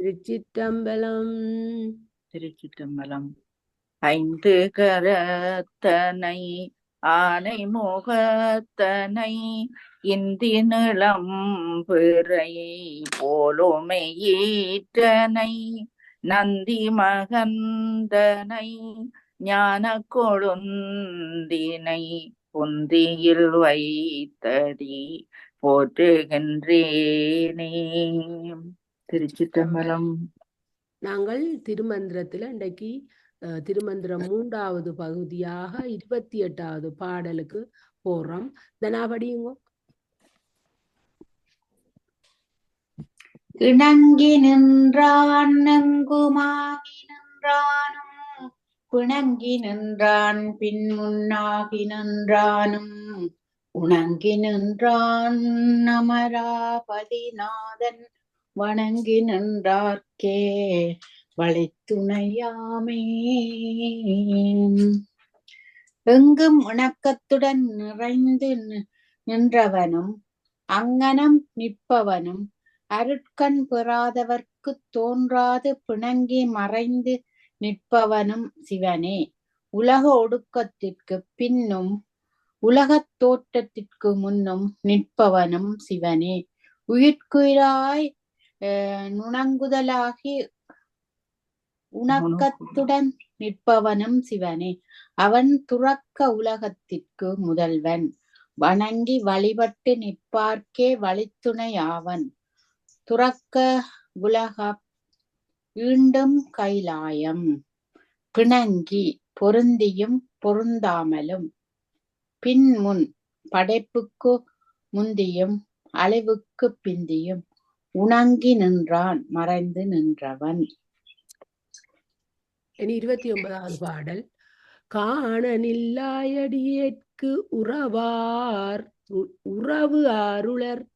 திருச்சிற்றம்பலம். திருச்சிற்றம்பலம். ஐந்து கரத்தனை ஆனை முகத்தனை இந்தி நிலம் பிறை போலுமை நந்தி மகந்தனை ஞான கொழுந்தினை புந்தியில் வைத்தடி போற்றுகின்றேனே. திருச்சிற்றம்பலம் நாங்கள் திருமந்திரத்துல இன்றைக்கு திருமந்திரம் மூன்றாவது பகுதியாக இருபத்தி எட்டாவது பாடலுக்கு போறோம். தனாபடியுங்க இணங்கி நின்றான் நங்குமாகி நின்றானும் பிணங்கி நின்றான் பின் முன்னாகி நின்றானும். உணங்கி நின்றான் அமராபதிநாதன் வணங்கி நின்றார்க்கே வழித்துணையாமே. எங்கும் இணக்கத்துடன் நிறைந்து நி- நின்றவனும் அங்ஙனம் நிற்பவனும் அருட்கண் பெறாதவர்க்கு தோன்றாது பிணங்கி மறைந்து நிற்பவனும் சிவனே. உலக ஒடுக்கத்திற்கு பின்னும் உலகத் தோற்றத்திற்கு முன்னும் நிற்பவனும் சிவனே. உயிர்க்குயிராய் நுணங்குதலாகி உணக்கத்துடன் நிற்பவனும் சிவனே அவன் துறக்க உலகத்திற்கு முதல்வன் வணங்கி வழிபட்டு நிற்பார்க்கே வழித்துணையாவன் துறக்க உலக ஈண்டும் கைலாயம் பிணங்கி பொருந்தியும் பொருந்தாமலும் பின்முன் படைப்புக்கு முந்தியும் அழிவுக்கு பிந்தியும் உணங்கி நின்றான் மறைந்து நின்றவன். இனி இருபத்தி ஒன்பதாவது பாடல். காணனில்லாயடியேற்கு உறவார் உ- உறவு அருளர்.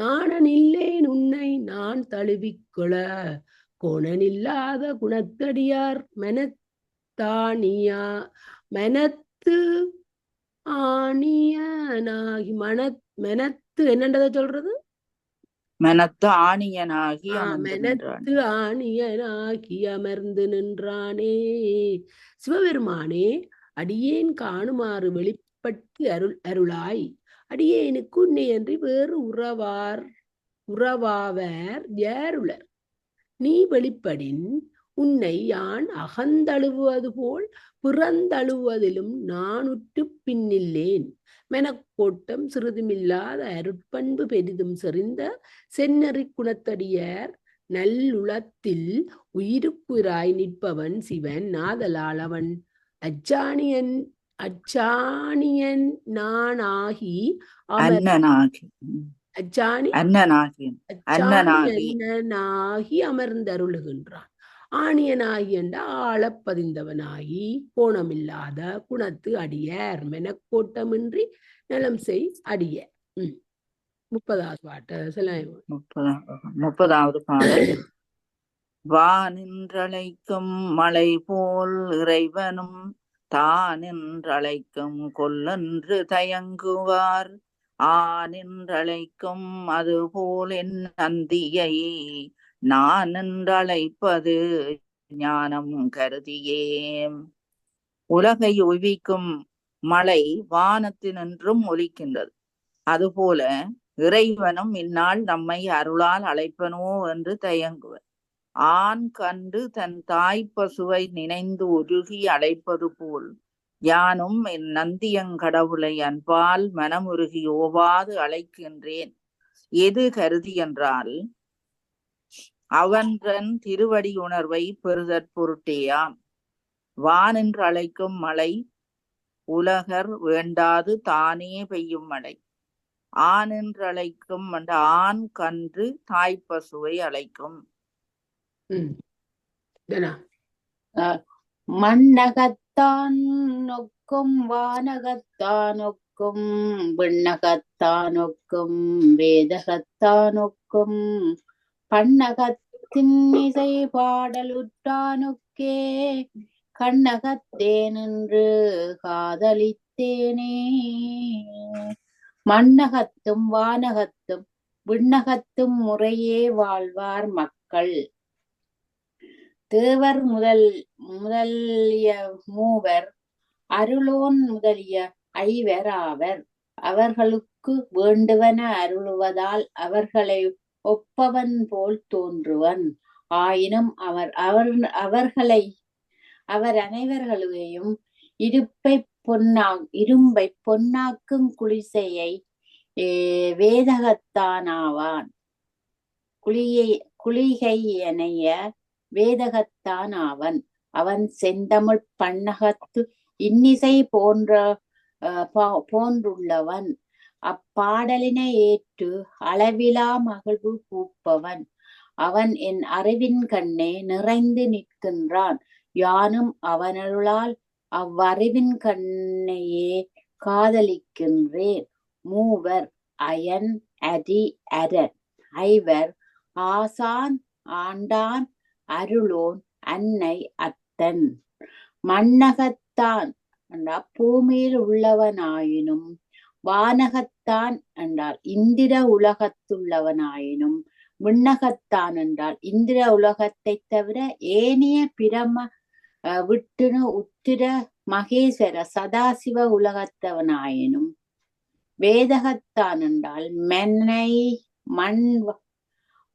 நாணனில்லேன் உன்னை நான் தழுவிக்கொள. கோணனில்லாத குணத்தடியார் மெனத்தானியா மெனத்து ஆணியனாகி மனத் மெனத்து என்னன்றதை சொல்றது? மனத்து ஆணியனாகி. மெனத்து ஆணியனாகி அமர்ந்து நின்றானே. சிவபெருமானே அடியேன் காணுமாறு வெளிப்பட்டு அருள் அருளாய். அடியேனுக்கு உன்னையன்றி வேறு உறவார் உறவாவர் யாருளர்? நீ வெளிப்படின் உன்னை யான் அகந்தழுவது போல் பிறந்தழுவதிலும் நானுற்று பின்னில்லேன். மெனக்கோட்டம் சிறிதுமில்லாத அருட்பண்பு பெரிதும் செறிந்த செந்நெறி குணத்தடியார் நல்லுளத்தில் உயிருக்குயிராய் நிற்பவன் சிவன் நாதலால் அவன். அச்சாணியன் அச்சாணியன் நானாகி அண்ணனாகி. அச்சாணி அண்ணனாகி. அண்ணனாகி அமர்ந்தருளுகின்றான். ஆணியனாகி என்ற ஆளப்பதிந்தவனாகி கோணமில்லாத குணத்து அடியர் மெனக்கோட்டமின்றி நலம் செய் அடிய முப்பதாவது பாட்டு. சில முப்பதாவது பாடல். வானின்றழைக்கும் மலை போல் இறைவனும் தானின்றழைக்கும் கொல்லென்று தயங்குவார். ஆ நின்றழைக்கும் அதுபோல் என் நந்தியை நான் என்றழைப்பது ஞானம் கருதியேம் உலகை உய்விக்கும் மழை வானத்தினின்றும் ஒலிக்கின்றது. அதுபோல இறைவனும் இந்நாள் நம்மை அருளால் அழைப்பனோ என்று தயங்குவர். ஆண் கண்டு தன் தாய் பசுவை நினைந்து உருகி அழைப்பது போல் யானும் என் நந்தியங்கடவுளை அன்பால் மனமுருகி ஓவாது அழைக்கின்றேன். எது கருதி என்றால் அவன்றன் திருவடி உணர்வை பெறுதற் பொருட்டேயாம். வானென்று அழைக்கும் மழை உலகர் வேண்டாது தானே பெய்யும் மழை. ஆண் என்று அழைக்கும் அந்த ஆண் கன்று தாய் பசுவை அழைக்கும்? மண்ணகத்தான் நொக்கும் வானகத்தான் ஒக்கும் விண்ணகத்தான் ஒக்கும் வேதகத்தான் ஒக்கும் பண்ணகத்தின் இசை பாடலுற்றானுக்கே கண்ணகத்தே நின்று காதலித்தேனே. மண்ணகத்தும் வானகத்தும் விண்ணகத்தும் முறையே வாழ்வார் மக்கள். தேவர் முதல் முதலிய மூவர் அருளோன் முதலிய ஐவர் ஆவர். அவர்களுக்கு வேண்டுவன அருளுவதால் அவர்களை ஒப்பவன் போல் தோன்றுவன். ஆயினும் அவர் அவர் அவர்களை அவர் அனைவர்களையும் இருப்பை பொன்னா இரும்பை பொன்னாக்கும் குளிசையை வேதகத்தானாவான். குளியை குளிகையனைய வேதகத்தான் ஆவன் அவன் செந்தமிழ் பன்னகத்து இன்னிசை போன்ற அஹ், போன்றுள்ளவன். அப்பாடலினை ஏற்று அளவிலா மகிழ்வு பூப்பவன். அவன் என் அறிவின் கண்ணே நிறைந்து நிற்கின்றான். யானும் அவனருளால் அவ்வறிவின் கண்ணையே காதலிக்கின்றேன். மூவர் அயன் அரி அரன் ஐவர் ஆசான் ஆண்டான் அருளோன் அன்னை அத்தன். மண்ணகத்தான் பூமியில் உள்ளவனாயினும் வானகத்தான் என்றால் இந்திர உலகத்துள்ளவனாயினும் விண்ணகத்தான் என்றால் இந்திர உலகத்தை தவிர ஏனைய பிரம அஹ், விட்டுணு உத்திர மகேஸ்வர சதாசிவ உலகத்தவனாயினும் வேதகத்தான் என்றால் மென்னை மண்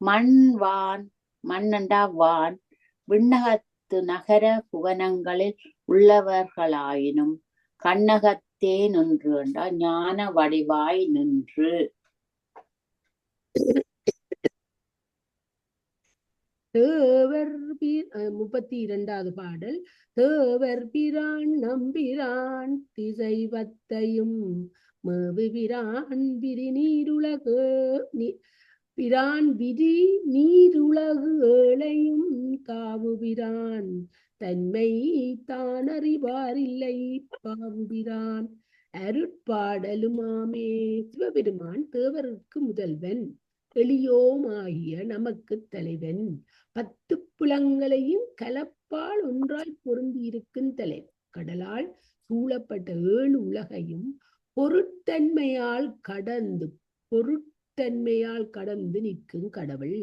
மண்வான் மண் மண்ணண்டா வான் விண்ணகத்து நகர புவனங்களில் உள்ளவர்களாயினும் கண்ணகத் கண்ணகத்தே நின்று ஞான வடிவாய் நின்று. தேவர் முப்பத்தி இரண்டாவது பாடல். தேவர் பிரான் நம்பிரான் திசைவத்தையும் மேவு பிரான் விரி நீருலகு பிரான் விரி நீருலகு ஏழையும் காவு பிரான் தன்மை தான் அறிவாரில்லை பாம்பிரான் அருட்பாடலுமாமே. சிவபெருமான் தேவருக்கு முதல்வன் எளியோமாகிய நமக்கு தலைவன். பத்து புலங்களையும் கலப்பால் ஒன்றாய் பொருந்தி இருக்கும் தலைவன். கடலால் சூழப்பட்ட ஏழு உலகையும் பொருட்தன்மையால் கடந்து பொருட்தன்மையால் கடந்து நிற்கும் கடவுள்.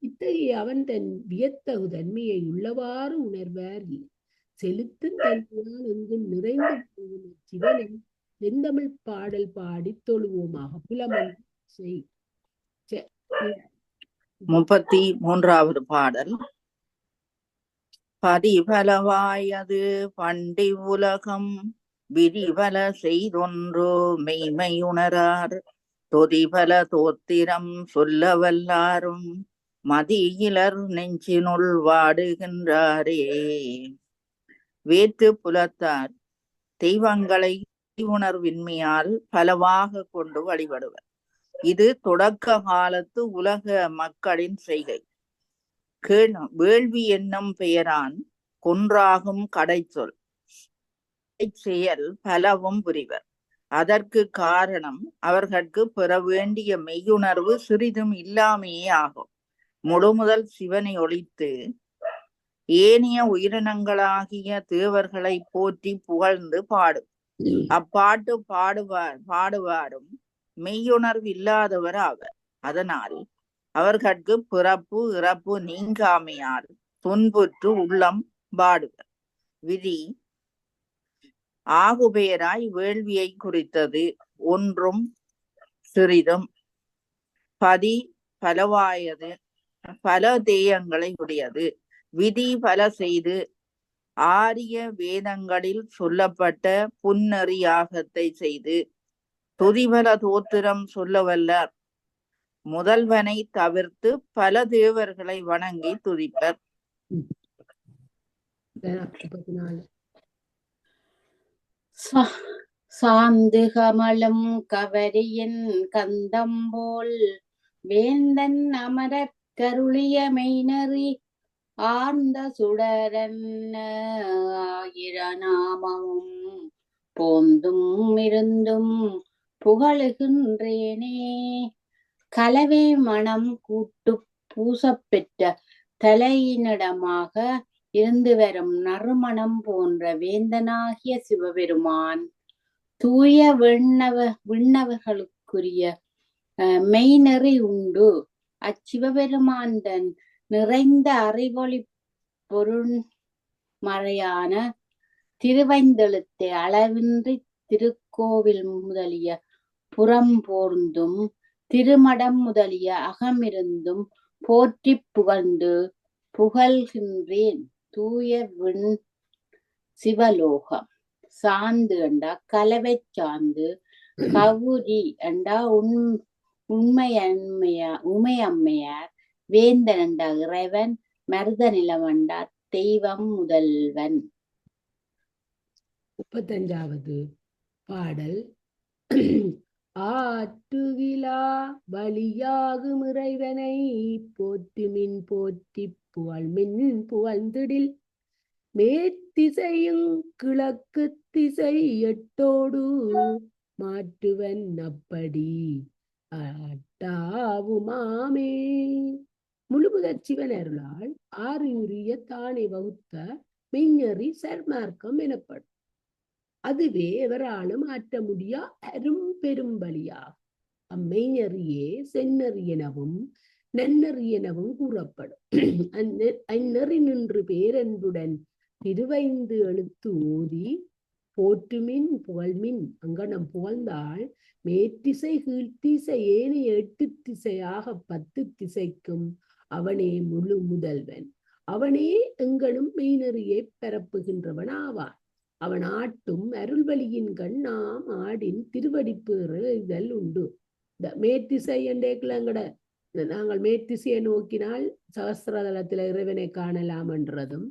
இத்தகைய அவன் தன் வியத்தகு தன்மையை உள்ளவாறு உணர்வார் செலுத்தும் தன்மையால் எங்கும் நிறைந்து போகும் சிவனை செந்தமிழ் பாடல் பாடி தொழுவோமாக புலமன் செய். முப்பத்தி மூன்றாவது பாடல். பதிபலவாயது பண்டி உலகம் விரிவல செய்தொன்றோ மெய்மை உணரார். தொதிபல தோத்திரம் சொல்ல வல்லாரும் மதியிலர் நெஞ்சினுள் வாடுகின்றாரே. வேற்று புலத்தார் தெய்வங்களை உணர்வின்மையால் பலவாக கொண்டு வழிபடுவர். இது தொடக்க காலத்து உலக மக்களின் செய்கை. கேள் வேள்வி என்னும் பெயரான் கொன்றாகும் கடைச்சொல். செயல் பலவும் புரிவர். அதற்கு காரணம் அவர்களுக்கு பெற வேண்டிய மெய்யுணர்வு சிறிதும் இல்லாமையே ஆகும். முழுமுதல் சிவனை ஒழித்து ஏனைய உயிரினங்களாகிய தேவர்களை போற்றி புகழ்ந்து பாடும் அப்பாட்டு பாடுவார் பாடுவாரும் மெய்யுணர்வு இல்லாதவர் ஆவர். அதனால் அவர்களுக்கு பிறப்பு இறப்பு நீங்காமையால் துன்புற்று உள்ளம் பாடுவர். விதி ஆகுபெயராய் வேள்வியை குறித்தது ஒன்றும் சிறிதும் பதி பலவாயது பல தேயங்களை உடையது. விதி பல செய்து ஆரிய வேதங்களில் சொல்லப்பட்ட புன்னறி யாகத்தை செய்து துதிபல தோத்திரம் சொல்ல வல்லார் முதல்வனை தவிர்த்து பல தேவர்களை வணங்கி துதிப்பர். முப்பத்தி சாந்து கமலம் கவரியின் கந்தம் போல் வேந்தன் அமரக் கருளிய மெய்நறி ஆர்ந்த சுடரன் ஆயிரநாமமும் போந்தும் இருந்தும் புகழுகின்றேனே. கலவை மனம் கூட்டு பூசப்பெற்ற தலையினிடமாக இருந்து வரும் நறுமணம் போன்ற வேந்தனாகிய சிவபெருமான் தூய விண்ணவ விண்ணவர்களுக்குரிய அஹ், மெய்நெறி உண்டு. அச்சிவபெருமாந்தன் நிறைந்த அறிவொளி பொருண்மறையான திருவைந்தெழுத்தை அளவின்றி திருக்கோவில் முதலிய புறம்போர்ந்தும் திருமடம் முதலிய அகமிருந்தும் போற்றிப் புகழ்ந்து புகழ்கின்றேன் தூய விண் சிவலோகம். சாந்து என்றா கலவை சாந்து கவுரி என்றா உண் உண்மையன்மையா உமையம்மையார் வேந்தன் என்றா இறைவன் மருத நிலவண்டா தெய்வம் முதல்வன். முப்பத்தஞ்சாவது பாடல். ஆற்றுவிழா வழியாகும் இறைவனை போற்றுமின் போற்றி புகழ்மின் புகழ்ந்திடில். மேத்திசையும் கிழக்கு திசை எட்டோடு மாற்றுவன் அப்படி. ஆட்டாவுமாமே முழுமுதற் சிவன் அருளால் ஆறியுரிய தானே வகுத்த மெய்ஞறி சர்மார்க்கம் எனப்படும். அதுவே எவராலும் ஆற்ற முடியா அரும் பெரும் பலியாகும் அம்மெய்ஞறியே செந்நெறி எனவும் நன்னறி எனவும் கூறப்படும். அந்நெறி நின்று பேரன்புடன் திருவைந்து எழுத்து ஓதி போற்றுமின் புகழ்மின் அங்கனம் புகழ்ந்தால் மேற்றிசை கீழ்த்திசை ஏனைய எட்டு திசையாக பத்து திசைக்கும் அவனே முழு முதல்வன். அவனே எங்களும் மெய்நெறியை பரப்புகின்றவன் ஆவான் அவன் ஆட்டும் அருள்வழியின் கண் நாம் ஆடின் திருவடிப்பேறு இதழ் உண்டு. இந்த மேத்திசை என்றேக்கலங்கட நாங்கள் மேத்திசையை நோக்கினால் சகசிரதலத்தில் இறைவனை காணலாம் என்றதும்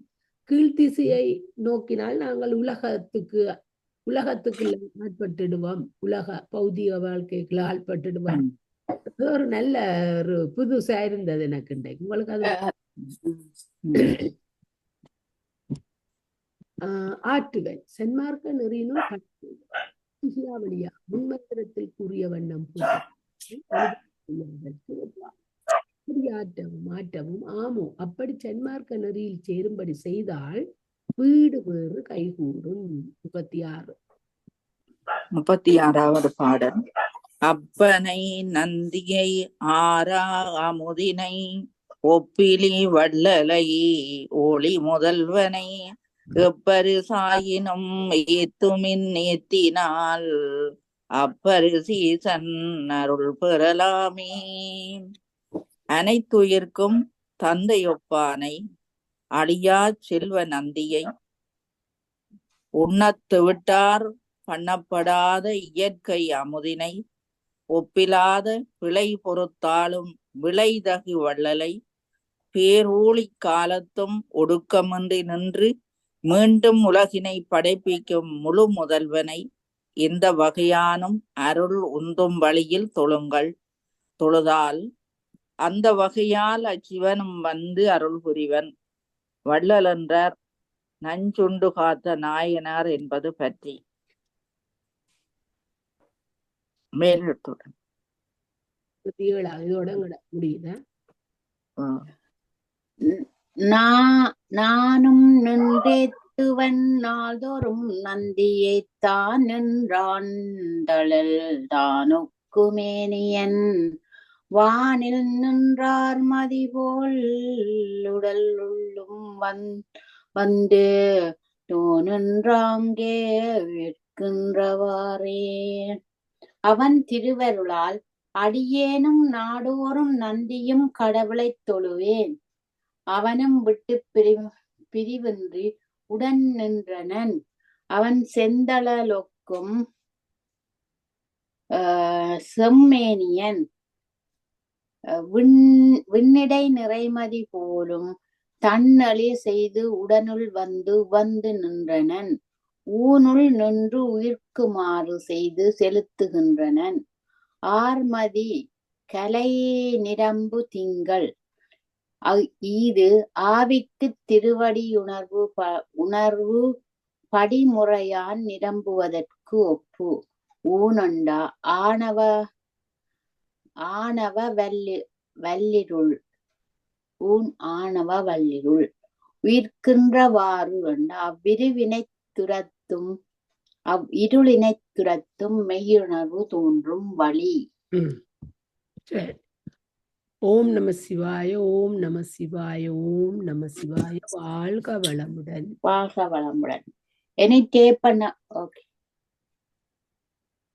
கீழ்த்திசையை நோக்கினால் நாங்கள் உலகத்துக்கு உலகத்துக்குள்ள ஆட்பட்டுடுவோம். உலக பௌதிக வாழ்க்கைக்குள்ள ஆட்பட்டுடுவோம். ஒரு நல்ல ஒரு புதுசா இருந்தது எனக்கு இன்றைக்கு. உங்களுக்கு அது ஆஹ் ஆற்றுவன். சென்மார்க்க நெறியினும் முன்மந்திரத்தில் கூறிய வண்ணம் ஆட்டவும் ஆட்டவும் ஆமோ அப்படி சென்மார்க்க நெறியில் சேரும்படி செய்தால் வீடு வேறு கைகூடும். முப்பத்தி ஆறு முப்பத்தி ஆறாவது பாடல். அப்பனை நந்தியை ஆரா அமுதினை ஒப்பிலி வள்ளலை ஒளி முதல்வனை எப்பரிசாயினும் ஏத்துமின் ஏத்தினால் அப்பரிசீசன் அருள் பெறலாமே. அனைத்துயிர்க்கும் தந்தையொப்பானை அழியா செல்வ நந்தியை. உண்ணத்து விட்டார் பண்ணப்படாத இயற்கை அமுதினை ஒப்பிலாத பிழை பொறுத்தாலும் விளைதகு வள்ளலை. பேரூழி காலத்தும் ஒடுக்கமின்றி நின்று மீண்டும் உலகினை படைப்பிக்கும் முழு முதல்வனை. இந்த வகையானும் அருள் உந்தும் வழியில் தொழுங்கள். தொழுதால் அந்த வகையால் அச்சிவனும் வந்து அருள் புரிவன். வள்ளல் என்றார் நஞ்சுண்டு காத்த நாயனார் என்பது பற்றி. ஏழாவது இதோட முடியுதா? நா- நானும் நின்றேத்துவன் நாள்தோறும் நந்தியைத்தான் நின்றான் தழல் தானுக்குமேனியன் வானில் நின்றார் மதிபோல் உடல் உள்ளும் வந் வந்து தோ நின்றாங்கே விற்கின்றவாறே அவன் திருவருளால் அடியேனும் நாடோறும் நந்தியும் கடவுளைத் தொழுவேன். அவனும் விட்டு பிரி பிரிவின்றி உடன் நின்றனன். அவன் செந்தளலொக்கும் ஆஹ் செம்மேனியன். விண் விண்ணிடை நிறைமதி போலும் தன்னழி செய்து உடனுள் வந்து வந்து நின்றனன். ஊனுள் நின்று உயிர்க்குமாறு செய்து செலுத்துகின்றனன். ஆர்மதி கலை நிரம்பு திங்கள். அ- ஆவிக்கு திருவடியுணர்வு ப- உணர்வு படிமுறையான் நிரம்புவதற்கு ஒப்பு. ஊனண்டா ஆணவ ஆணவ வல்லி வல்லிருள். ஊன் ஆணவ வல்லிருள். உயிர்க்கின்றவாறு என்றா அவ்விருவினை துரத்தும் அவ் இருளினை துரத்தும் மெய்யுணர்வு தோன்றும் வழி. ஓம் நம சிவாய ஓம் நம சிவாய ஓம் நம சிவாய. வாழ்க வளமுடன். வாழ்க வளமுடன். எனி டேப் பண்ண ஓகே.